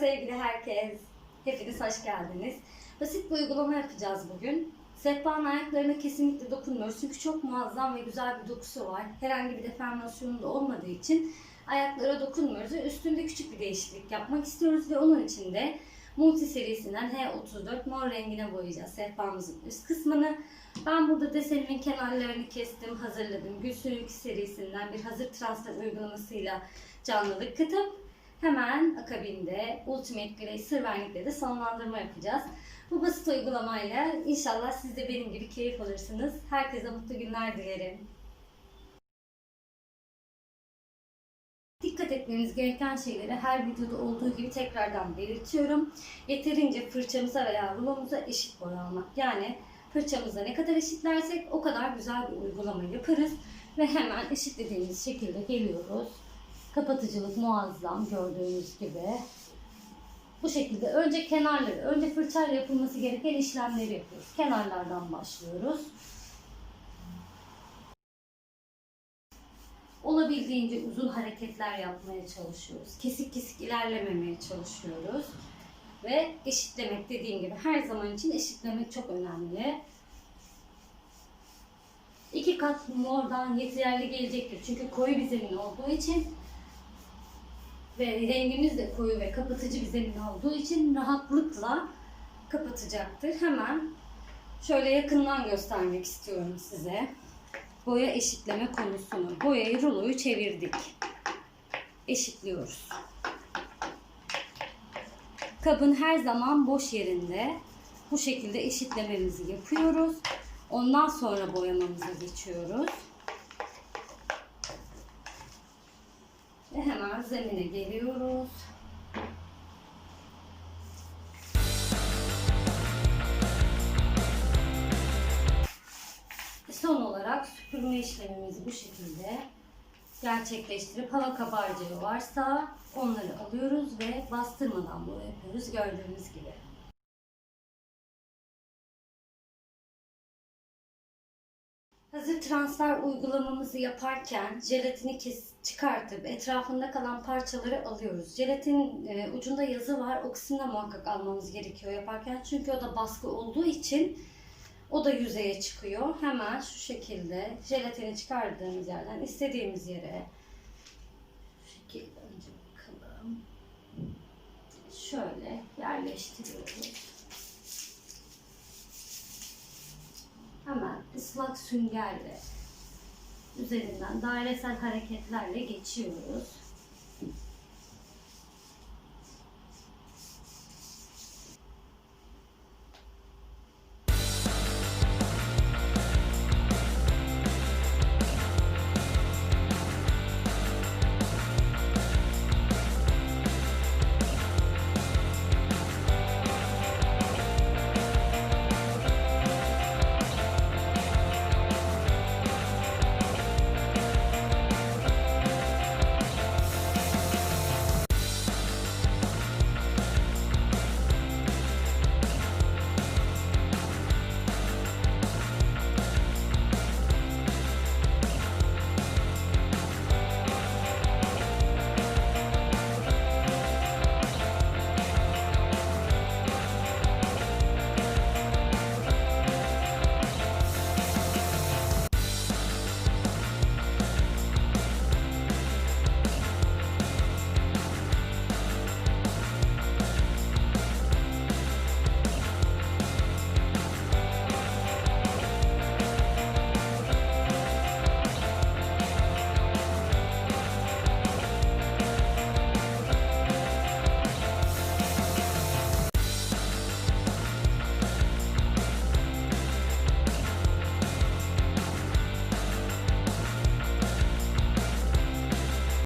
sevgili herkes. Hepiniz hoş geldiniz. Basit bir uygulama yapacağız bugün. Sehpanın ayaklarına kesinlikle dokunmuyoruz çünkü çok muazzam ve güzel bir dokusu var. Herhangi bir deformasyonu da olmadığı için ayaklara dokunmuyoruz üstünde küçük bir değişiklik yapmak istiyoruz ve onun için de Multi serisinden H34 mor rengine boyayacağız sehpamızın üst kısmını. Ben burada desenimin kenarlarını kestim, hazırladım. Gülsürük serisinden bir hazır transfer uygulamasıyla canlılık katıp hemen akabinde Ultimate Grey sır vernikle de sonlandırma yapacağız. Bu basit uygulamayla inşallah siz de benim gibi keyif alırsınız. Herkese mutlu günler dilerim. Dikkat etmeniz gereken şeyleri her videoda olduğu gibi tekrardan belirtiyorum. Yeterince fırçamıza veya rulomuza eşit boy almak. Yani fırçamıza ne kadar eşitlersek o kadar güzel bir uygulama yaparız. Ve hemen eşitlediğimiz şekilde geliyoruz. Kapatıcılık muazzam gördüğünüz gibi. Bu şekilde önce kenarları, önce fırçayla yapılması gereken işlemleri yapıyoruz. Kenarlardan başlıyoruz. olabildiğince uzun hareketler yapmaya çalışıyoruz. Kesik kesik ilerlememeye çalışıyoruz. Ve eşitlemek dediğim gibi her zaman için eşitlemek çok önemli. İki kat mordan yeterli gelecektir. Çünkü koyu bir zemin olduğu için ve rengimiz de koyu ve kapatıcı bir zemin olduğu için rahatlıkla kapatacaktır. Hemen şöyle yakından göstermek istiyorum size boya eşitleme konusunu. Boyayı ruloyu çevirdik. Eşitliyoruz. Kabın her zaman boş yerinde bu şekilde eşitlememizi yapıyoruz. Ondan sonra boyamamıza geçiyoruz. Ve hemen zemine geliyoruz. Son olarak süpürme işlemimizi bu şekilde gerçekleştirip hava kabarcığı varsa onları alıyoruz ve bastırmadan boya yapıyoruz gördüğünüz gibi. Hazır transfer uygulamamızı yaparken jelatini kes, çıkartıp etrafında kalan parçaları alıyoruz. Jelatin e, ucunda yazı var. O kısımda muhakkak almamız gerekiyor yaparken. Çünkü o da baskı olduğu için o da yüzeye çıkıyor. Hemen şu şekilde jelatini çıkardığımız yerden istediğimiz yere şekilde önce bakalım. Şöyle yerleştiriyoruz. Hemen ıslak süngerle üzerinden dairesel hareketlerle geçiyoruz.